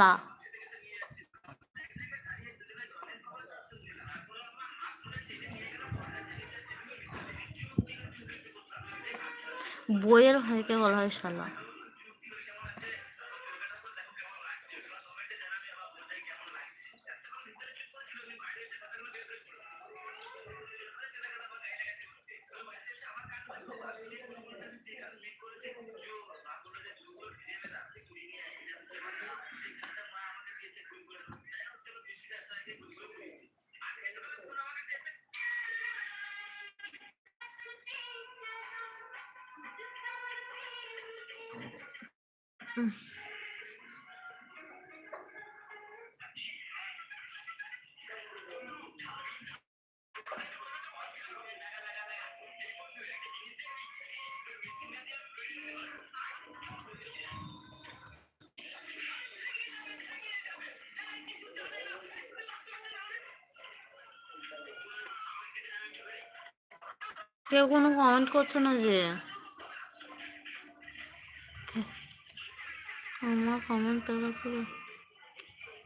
শালা বইয়ের ভাইকে বলা হয় শালা কেউ কোনো কমেন্ট করছে না যে? আমার কমেন্ট তোর কাছে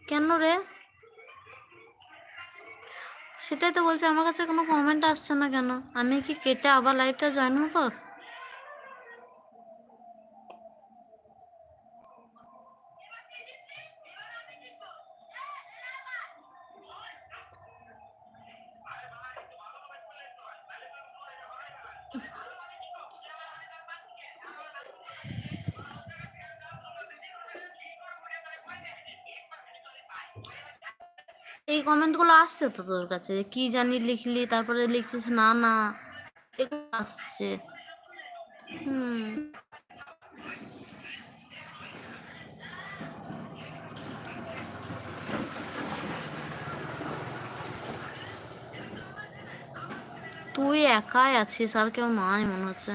কেন রে? সেটাই তো বলছি, আমার কাছে কোনো কমেন্ট আসছে না কেন? আমি কি কেটে আবার লাইভটা জয়েন হব? এই কমেন্টগুলো আসছে তো তোর কাছে? কি জানি লিখলি, তারপরে লিখছিস, না না। এগুলো আসছে। হুম। তুই একাই আছিস, আর কেউ নাই মনে হচ্ছে।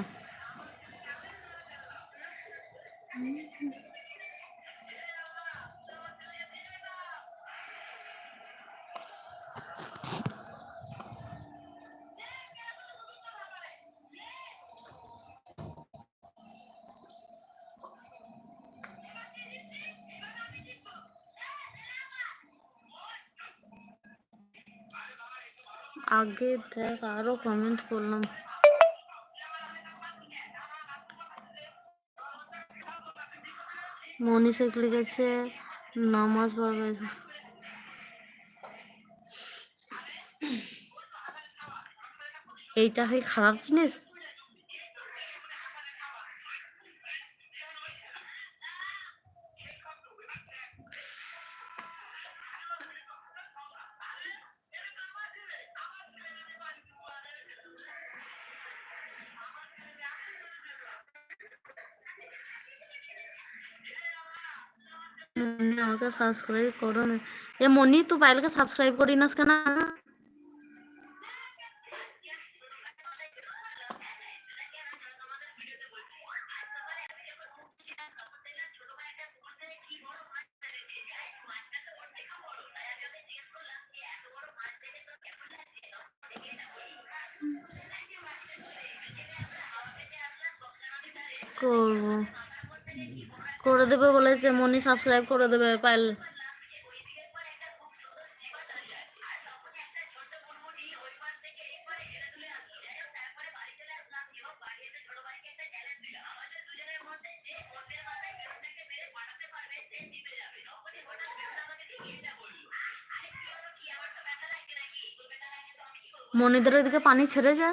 আগে দেখ আরও কমেন্ট করলাম। মনি শেখ লিখেছে? নামাজ পড়বে। এইটা হয় খারাপ জিনিস? মনি আমাকে সাবস্ক্রাইব করো না। এ মনি তুই পাইলকে সাবস্ক্রাইব করি নাস কেন? করব। করে দেবে বলেছে, মনি সাবস্ক্রাইব করে দেবে পাইল। মনিদের ওইদিকে পানি ছেড়ে যা।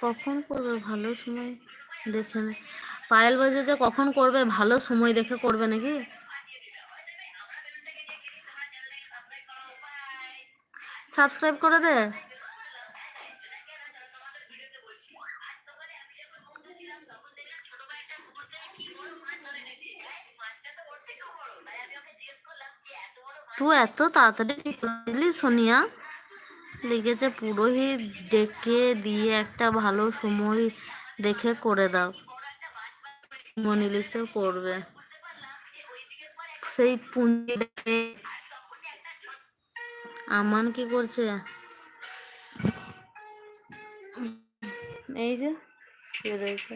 কখন করবে? ভালো সময় দেখে নে। পায়েল বাজে যে কখন করবে, ভালো সময় দেখে করবে নাকি? সাবস্ক্রাইব করে দে। তুই এত তাড়াতাড়ি ঠিক করে সোনিয়া? লিখেছে পুরোহিত ডেকে দিয়ে একটা ভালো সময় দেখে করে দাও। মনি লিখছে করবে সেই পুঞ্জি আমান কি করছে? এই যে রয়েছে